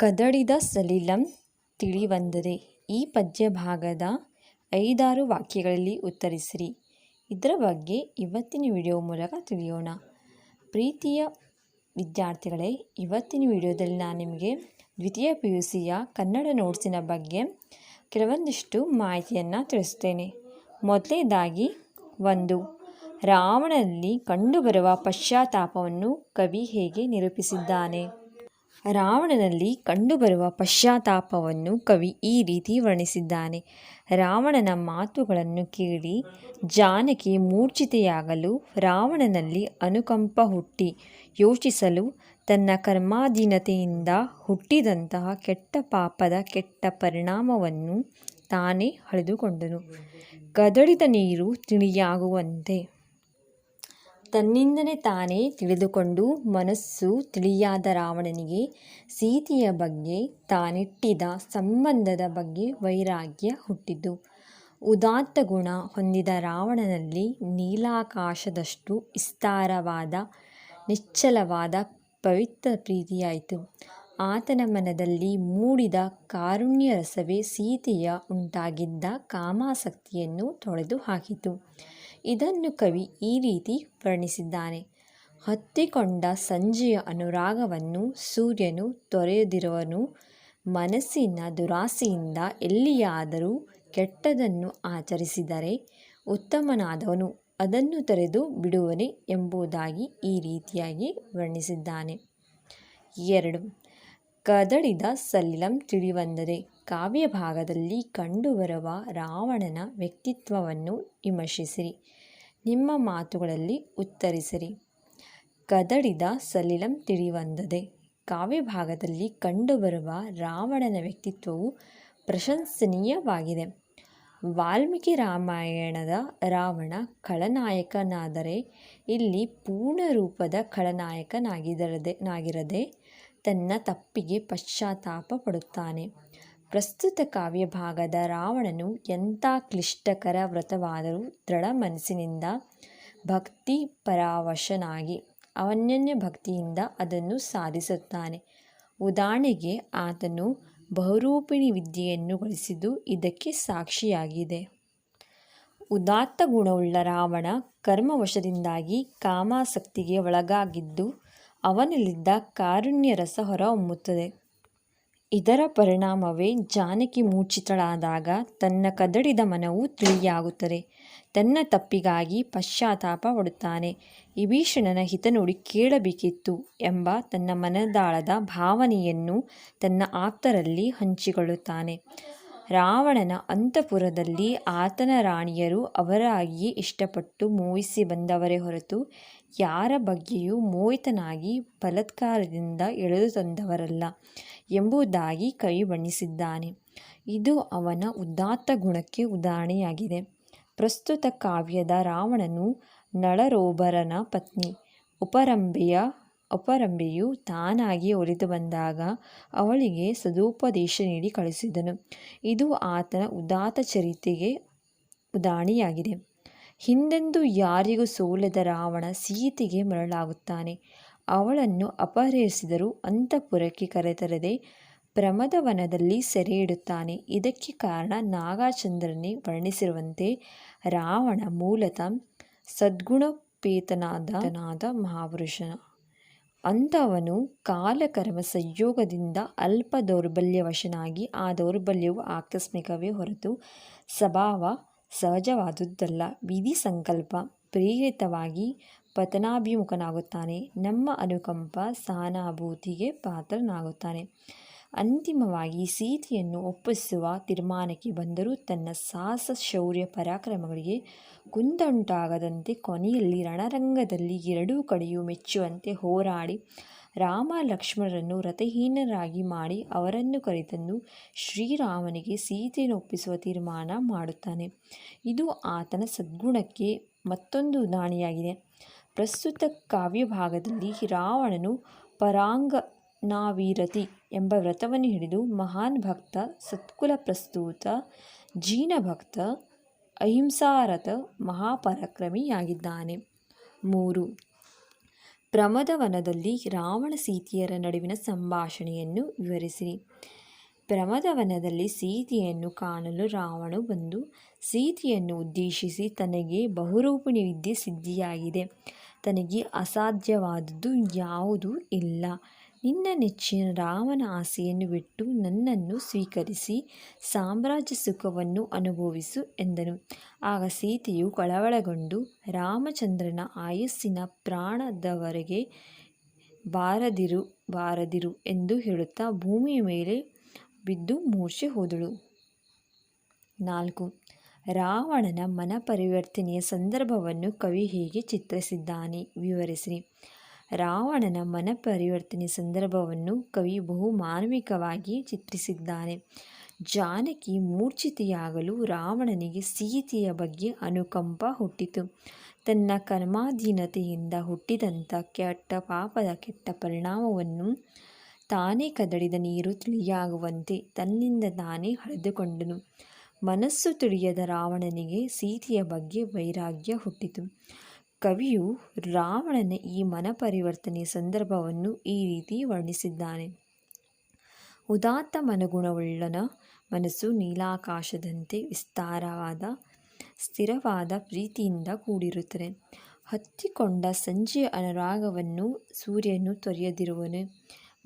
ಕದಡಿದ ಸಲಿಲಂ ತಿಳಿವಂದರೆ ಈ ಪದ್ಯ ಭಾಗದ ಐದಾರು ವಾಕ್ಯಗಳಲ್ಲಿ ಉತ್ತರಿಸಿರಿ. ಇದರ ಬಗ್ಗೆ ಇವತ್ತಿನ ವಿಡಿಯೋ ಮೂಲಕ ತಿಳಿಯೋಣ. ಪ್ರೀತಿಯ ವಿದ್ಯಾರ್ಥಿಗಳೇ, ಇವತ್ತಿನ ವಿಡಿಯೋದಲ್ಲಿ ನಾನು ನಿಮಗೆ ದ್ವಿತೀಯ ಪಿ ಯು ಸಿಯ ಕನ್ನಡ ನೋಟ್ಸಿನ ಬಗ್ಗೆ ಕೆಲವೊಂದಿಷ್ಟು ಮಾಹಿತಿಯನ್ನು ತಿಳಿಸ್ತೇನೆ ಮೊದಲನೇದಾಗಿ, ಒಂದು, ರಾವಣನಲ್ಲಿ ಕಂಡುಬರುವ ಪಶ್ಚಾತ್ತಾಪವನ್ನು ಕವಿ ಹೇಗೆ ನಿರೂಪಿಸಿದ್ದಾನೆ? ರಾವಣನಲ್ಲಿ ಕಂಡುಬರುವ ಪಶ್ಚಾತ್ತಾಪವನ್ನು ಕವಿ ಈ ರೀತಿ ವರ್ಣಿಸಿದ್ದಾನೆ. ರಾವಣನ ಮಾತುಗಳನ್ನು ಕೇಳಿ ಜಾನಕಿ ಮೂರ್ಛಿತೆಯಾಗಲು ರಾವಣನಲ್ಲಿ ಅನುಕಂಪ ಹುಟ್ಟಿ. ಯೋಚಿಸಲು ತನ್ನ ಕರ್ಮಾಧೀನತೆಯಿಂದ ಹುಟ್ಟಿದಂತಹ ಕೆಟ್ಟ ಪಾಪದ ಕೆಟ್ಟ ಪರಿಣಾಮವನ್ನು ತಾನೇ ಹಳೆದುಕೊಂಡನು ಕದಡಿದ ನೀರು ತಿಳಿಯಾಗುವಂತೆ ತನ್ನಿಂದಲೇ ತಾನೇ ತಿಳಿದುಕೊಂಡು ಮನಸ್ಸು ತಿಳಿಯಾದ ರಾವಣನಿಗೆ ಸೀತೆಯ ಬಗ್ಗೆ ತಾನಿಟ್ಟಿದ ಸಂಬಂಧದ ಬಗ್ಗೆ ವೈರಾಗ್ಯ ಹುಟ್ಟಿತು. ಉದಾತ್ತ ಗುಣ ಹೊಂದಿದ ರಾವಣನಲ್ಲಿ ನೀಲಾಕಾಶದಷ್ಟು ವಿಸ್ತಾರವಾದ ನಿಚ್ಚಲವಾದ ಪವಿತ್ರ ಪ್ರೀತಿಯಾಯಿತು. ಆತನ ಮನದಲ್ಲಿ ಮೂಡಿದ ಕಾರುಣ್ಯ ರಸವೇ ಸೀತೆಯ ಉಂಟಾಗಿದ್ದ ಕಾಮಾಸಕ್ತಿಯನ್ನು ತೊಳೆದು ಹಾಕಿತು ಇದನ್ನು ಕವಿ ಈ ರೀತಿ ವರ್ಣಿಸಿದ್ದಾನೆ. ಹತ್ತಿಕೊಂಡ ಸಂಜೆಯ ಅನುರಾಗವನ್ನು ಸೂರ್ಯನು ತೊರೆಯದಿರುವನು, ಮನಸ್ಸಿನ ದುರಾಸೆಯಿಂದ ಎಲ್ಲಿಯಾದರೂ ಕೆಟ್ಟದನ್ನು ಆಚರಿಸಿದರೆ ಉತ್ತಮನಾದವನು, ಅದನ್ನು ತೊರೆದು ಬಿಡುವನೆ ಎಂಬುದಾಗಿ ಈ ರೀತಿಯಾಗಿ ವರ್ಣಿಸಿದ್ದಾನೆ. ಎರಡು. ಕದಡಿದ ಸಲಿಲಂ ತಿಳಿವಂದರೆ ಕಾವ್ಯ ಭಾಗದಲ್ಲಿ ಕಂಡುಬರುವ ರಾವಣನ ವ್ಯಕ್ತಿತ್ವವನ್ನು ವಿಮರ್ಶಿಸಿರಿ. ನಿಮ್ಮ ಮಾತುಗಳಲ್ಲಿ ಉತ್ತರಿಸಿರಿ. ಕದಡಿದ ಸಲಿಲಂ ತಿಳಿವಂದದೆ. ಕಾವ್ಯ ಭಾಗದಲ್ಲಿ ಕಂಡುಬರುವ ರಾವಣನ ವ್ಯಕ್ತಿತ್ವವು ಪ್ರಶಂಸನೀಯವಾಗಿದೆ. ವಾಲ್ಮೀಕಿ ರಾಮಾಯಣದ ರಾವಣ ಖಳನಾಯಕನಾದರೆ, ಇಲ್ಲಿ ಪೂರ್ಣ ರೂಪದ ಖಳನಾಯಕನಾಗಿರದೆ ನಾಗಿರದೆ ತನ್ನ ತಪ್ಪಿಗೆ ಪಶ್ಚಾತ್ತಾಪ ಪಡುತ್ತಾನೆ. ಪ್ರಸ್ತುತ ಕಾವ್ಯ ಭಾಗದ ರಾವಣನು ಎಂಥ ಕ್ಲಿಷ್ಟಕರ ವ್ರತವಾದರೂ ದೃಢ ಮನಸ್ಸಿನಿಂದ ಭಕ್ತಿ ಪರಾವಶನಾಗಿ ಅವನ್ಯನ್ಯ ಭಕ್ತಿಯಿಂದ ಅದನ್ನು ಸಾಧಿಸುತ್ತಾನೆ. ಉದಾಹರಣೆಗೆ ಆತನು ಬಹುರೂಪಿಣಿ ವಿದ್ಯೆಯನ್ನು ಗಳಿಸಿದ್ದು ಇದಕ್ಕೆ ಸಾಕ್ಷಿಯಾಗಿದೆ. ಉದಾತ್ತ ಗುಣವುಳ್ಳ ರಾವಣ ಕರ್ಮವಶದಿಂದಾಗಿ ಕಾಮಾಸಕ್ತಿಗೆ ಒಳಗಾಗಿದ್ದು ಅವನಲ್ಲಿದ್ದ ಕಾರುಣ್ಯ ರಸ ಹೊರಹೊಮ್ಮುತ್ತದೆ ಇದರ ಪರಿಣಾಮವೇ ಜಾನಕಿ ಮೂರ್ಛಿತಳಾದಾಗ ತನ್ನ ಕದಡಿದ ಮನವು ತಿಳಿಯಾಗುತ್ತದೆ. ತನ್ನ ತಪ್ಪಿಗಾಗಿ ಪಶ್ಚಾತ್ತಾಪ ಪಡುತ್ತಾನೆ. ವಿಭೀಷಣನ ಹಿತನುಡಿ ಕೇಳಬೇಕಿತ್ತು ಎಂಬ ತನ್ನ ಮನದಾಳದ ಭಾವನೆಯನ್ನು ತನ್ನ ಆಪ್ತರಲ್ಲಿ ಹಂಚಿಕೊಳ್ಳುತ್ತಾನೆ. ರಾವಣನ ಅಂತಃಪುರದಲ್ಲಿ ಆತನ ರಾಣಿಯರು ಅವರಾಗಿಯೇ ಇಷ್ಟಪಟ್ಟು ಮೋಹಿಸಿ ಬಂದವರೇ ಹೊರತು ಯಾರ ಬಗ್ಗೆಯೂ ಮೋಹಿತನಾಗಿ ಬಲತ್ಕಾರದಿಂದ ಎಳೆದು ತಂದವರಲ್ಲ ಎಂಬುದಾಗಿ ಕವಿ ಬಣ್ಣಿಸಿದ್ದಾನೆ ಇದು ಅವನ ಉದಾತ್ತ ಗುಣಕ್ಕೆ ಉದಾಹರಣೆಯಾಗಿದೆ. ಪ್ರಸ್ತುತ ಕಾವ್ಯದ ರಾವಣನು ನಳರೋಬರನ ಪತ್ನಿ, ಉಪರಂಬೆಯ ಉಪರಂಬೆಯು ತಾನಾಗಿ ಒಲಿದು ಬಂದಾಗ ಅವಳಿಗೆ ಸದುಪದೇಶ ನೀಡಿ ಕಳಿಸಿದನು. ಇದು ಆತನ ಉದಾತ್ತ ಚರಿತೆಗೆ ಉದಾಹರಣೆಯಾಗಿದೆ ಹಿಂದೆಂದೂ ಯಾರಿಗೂ ಸೋಲದ ರಾವಣ ಸೀತೆಗೆ ಮರಳಾಗುತ್ತಾನೆ. ಅವಳನ್ನು ಅಪಹರಿಸಿದರೂ ಅಂತಃಪುರಕ್ಕೆ ಕರೆತರದೆ ಪ್ರಮದವನದಲ್ಲಿ ಸೆರೆ ಇಡುತ್ತಾನೆ ಇದಕ್ಕೆ ಕಾರಣ ನಾಗಚಂದ್ರನೇ ವರ್ಣಿಸಿರುವಂತೆ ರಾವಣ ಮೂಲತಃ ಸದ್ಗುಣಪೇತನಾದ ಮಹಾಪುರುಷನ ಅಂಥವನು ಕಾಲಕರ್ಮ ಸಂಯೋಗದಿಂದ ಅಲ್ಪ ದೌರ್ಬಲ್ಯವಶನಾಗಿ ಆ ದೌರ್ಬಲ್ಯವು ಆಕಸ್ಮಿಕವೇ ಹೊರತು ಸ್ವಭಾವ ಸಹಜವಾದುದಲ್ಲ. ವಿಧಿ ಸಂಕಲ್ಪ ಪ್ರೇರಿತವಾಗಿ ಪತನಾಭಿಮುಖನಾಗುತ್ತಾನೆ. ನಮ್ಮ ಅನುಕಂಪ ಸಹಾನುಭೂತಿಗೆ ಪಾತ್ರನಾಗುತ್ತಾನೆ. ಅಂತಿಮವಾಗಿ ಸೀತೆಯನ್ನು ಒಪ್ಪಿಸುವ ತೀರ್ಮಾನಕ್ಕೆ ಬಂದರೂ ತನ್ನ ಸಾಹಸ ಶೌರ್ಯ ಪರಾಕ್ರಮಗಳಿಗೆ ಕುಂದುಂಟಾಗದಂತೆ ಕೊನೆಯಲ್ಲಿ ರಣರಂಗದಲ್ಲಿ ಎರಡೂ ಕಡೆಯೂ ಮೆಚ್ಚುವಂತೆ ಹೋರಾಡಿ ರಾಮ ಲಕ್ಷ್ಮಣರನ್ನು ರಥಹೀನರಾಗಿ ಮಾಡಿ ಅವರನ್ನು ಕರೆತಂದು ಶ್ರೀರಾಮನಿಗೆ ಸೀತೆಯನ್ನು ಒಪ್ಪಿಸುವ ತೀರ್ಮಾನ ಮಾಡುತ್ತಾನೆ. ಇದು ಆತನ ಸದ್ಗುಣಕ್ಕೆ ಮತ್ತೊಂದು ಉದಾಹರಣೆಯಾಗಿದೆ ಪ್ರಸ್ತುತ ಕಾವ್ಯ ಭಾಗದಲ್ಲಿ ರಾವಣನು ಪರಾಂಗನಾವೀರತಿ ಎಂಬ ವ್ರತವನ್ನು ಹಿಡಿದು ಮಹಾನ್ ಭಕ್ತ, ಸತ್ಕುಲ ಪ್ರಸ್ತುತ ಜೀನಭಕ್ತ ಅಹಿಂಸಾರಥ ಮಹಾಪರಾಕ್ರಮಿಯಾಗಿದ್ದಾನೆ. ಮೂರು, ಪ್ರಮದವನದಲ್ಲಿ ರಾವಣ ಸೀತೆಯರ ನಡುವಿನ ಸಂಭಾಷಣೆಯನ್ನು ವಿವರಿಸಿರಿ. ಪ್ರಮದವನದಲ್ಲಿ ಸೀತೆಯನ್ನು ಕಾಣಲು ರಾವಣ ಬಂದು ಸೀತೆಯನ್ನು ಉದ್ದೇಶಿಸಿ ತನಗೆ ಬಹುರೂಪಿಣಿ ವಿದ್ಯೆ ಸಿದ್ಧಿಯಾಗಿದೆ. ತನಗೆ ಅಸಾಧ್ಯವಾದದ್ದು ಯಾವುದೂ ಇಲ್ಲ. ನಿನ್ನ ನೆಚ್ಚಿನ ರಾಮನ ಆಸೆಯನ್ನು ಬಿಟ್ಟು ನನ್ನನ್ನು ಸ್ವೀಕರಿಸಿ ಸಾಮ್ರಾಜ್ಯ ಸುಖವನ್ನು ಅನುಭವಿಸು ಎಂದನು. ಆಗ ಸೀತೆಯು ಕಳವಳಗೊಂಡು ರಾಮಚಂದ್ರನ ಆಯಸ್ಸಿನ ಪ್ರಾಣದವರೆಗೆ ಬಾರದಿರು ಬಾರದಿರು ಎಂದು ಹೇಳುತ್ತಾ ಭೂಮಿಯ ಮೇಲೆ ಬಿದ್ದು ಮೂರ್ಛೆ ಹೋದಳು. ನಾಲ್ಕು. ರಾವಣನ ಮನಪರಿವರ್ತನೆಯ ಸಂದರ್ಭವನ್ನು ಕವಿ ಹೇಗೆ ಚಿತ್ರಿಸಿದ್ದಾನೆ. ವಿವರಿಸಿರಿ ರಾವಣನ ಮನ ಪರಿವರ್ತನೆ ಸಂದರ್ಭವನ್ನು ಕವಿ ಬಹು ಮಾನವಿಕವಾಗಿ ಚಿತ್ರಿಸಿದ್ದಾನೆ. ಜಾನಕಿ ಮೂರ್ಛಿತೆಯಾಗಲು ರಾವಣನಿಗೆ ಸೀತೆಯ ಬಗ್ಗೆ ಅನುಕಂಪ ಹುಟ್ಟಿತು. ತನ್ನ ಕರ್ಮಾಧೀನತೆಯಿಂದ ಹುಟ್ಟಿದಂಥ ಕೆಟ್ಟ ಪಾಪದ ಕೆಟ್ಟ ಪರಿಣಾಮವನ್ನು ತಾನೇ ಕದಡಿದ ನೀರು ತಿಳಿಯಾಗುವಂತೆ ತನ್ನಿಂದ ತಾನೇ ಹಳೆದುಕೊಂಡನು ಮನಸ್ಸು ತಿಳಿಯದ ರಾವಣನಿಗೆ ಸೀತೆಯ ಬಗ್ಗೆ ವೈರಾಗ್ಯ ಹುಟ್ಟಿತು. ಕವಿಯು ರಾವಣನ ಈ ಮನಪರಿವರ್ತನೆಯ ಸಂದರ್ಭವನ್ನು ಈ ರೀತಿ ವರ್ಣಿಸಿದ್ದಾನೆ. ಉದಾತ್ತ ಮನಗುಣವುಳ್ಳನ ಮನಸ್ಸು ನೀಲಾಕಾಶದಂತೆ ವಿಸ್ತಾರವಾದ, ಸ್ಥಿರವಾದ ಪ್ರೀತಿಯಿಂದ ಕೂಡಿರುತ್ತದೆ. ಹತ್ತಿಕೊಂಡ ಸಂಜೆಯ ಅನುರಾಗವನ್ನು ಸೂರ್ಯನು ತೊರೆಯದಿರುವನು.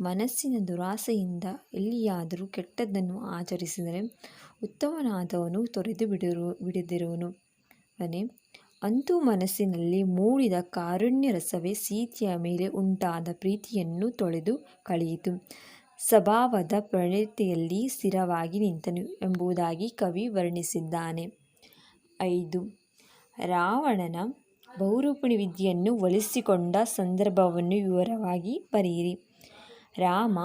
ಮನಸ್ಸಿನ ದುರಾಸೆಯಿಂದ ಎಲ್ಲಿಯಾದರೂ ಕೆಟ್ಟದ್ದನ್ನು ಆಚರಿಸಿದರೆ ಉತ್ತಮನಾದವನು ತೊರೆದು ಬಿಡಿರು, ಬಿಡದಿರುವನು. ಮನೆ ಅಂತೂ ಮನಸ್ಸಿನಲ್ಲಿ ಮೂಡಿದ ಕಾರುಣ್ಯ ರಸವೇ ಸೀತೆಯ ಮೇಲೆ ಉಂಟಾದ ಪ್ರೀತಿಯನ್ನು ತೊಳೆದು ಕಳೆಯಿತು. ಸ್ವಭಾವದ ಪ್ರಣೀತಿಯಲ್ಲಿ ಸ್ಥಿರವಾಗಿ ನಿಂತನು ಎಂಬುದಾಗಿ ಕವಿ ವರ್ಣಿಸಿದ್ದಾನೆ. ಐದು. ರಾವಣನ ಬಹುರೂಪಿಣಿ ವಿದ್ಯೆಯನ್ನು ಒಲಿಸಿಕೊಂಡ ಸಂದರ್ಭವನ್ನು ವಿವರವಾಗಿ ಬರೆಯಿರಿ. ರಾಮ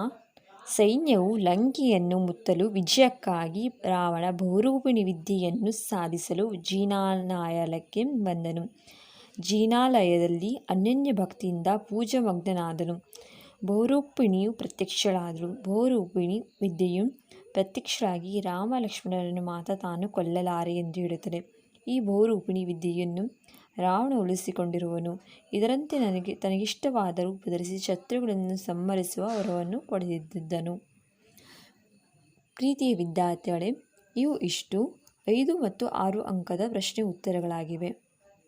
ಸೈನ್ಯವು ಲಂಕೆಯನ್ನು ಮುತ್ತಲು ವಿಜಯಕ್ಕಾಗಿ ರಾವಣ ಬಹುರೂಪಿಣಿ ವಿದ್ಯೆಯನ್ನು ಸಾಧಿಸಲು ಜೀನಾಲಯಕ್ಕೆ ಬಂದನು. ಜೀನಾಲಯದಲ್ಲಿ ಅನನ್ಯ ಭಕ್ತಿಯಿಂದ ಪೂಜಾಮಗ್ನನಾದನು ಬಹುರೂಪಿಣಿಯು ಪ್ರತ್ಯಕ್ಷಳಾದಳು. ಬಹುರೂಪಿಣಿ ವಿದ್ಯೆಯು ಪ್ರತ್ಯಕ್ಷರಾಗಿ ರಾಮ ಲಕ್ಷ್ಮಣರನ್ನು ಮಾತ್ರ ತಾನು ಕೊಲ್ಲಲಾರೆ ಎಂದು ಹೇಳುತ್ತದೆ. ಈ ಬಹುರೂಪಿಣಿ ವಿದ್ಯೆಯನ್ನು ರಾವಣ ಉಳಿಸಿಕೊಂಡಿರುವನು. ಇದರಂತೆ ನನಗೆ, ತನಗಿಷ್ಟವಾದ ರೂಪ ಧರಿಸಿ ಶತ್ರುಗಳನ್ನು ಸಂಹರಿಸುವ ವರವನ್ನು ಪಡೆದಿದ್ದನು. ಪ್ರೀತಿಯ ವಿದ್ಯಾರ್ಥಿಗಳೇ, ಇವು ಇಷ್ಟು. ಐದು ಮತ್ತು ಆರು ಅಂಕದ ಪ್ರಶ್ನೆ ಉತ್ತರಗಳಾಗಿವೆ.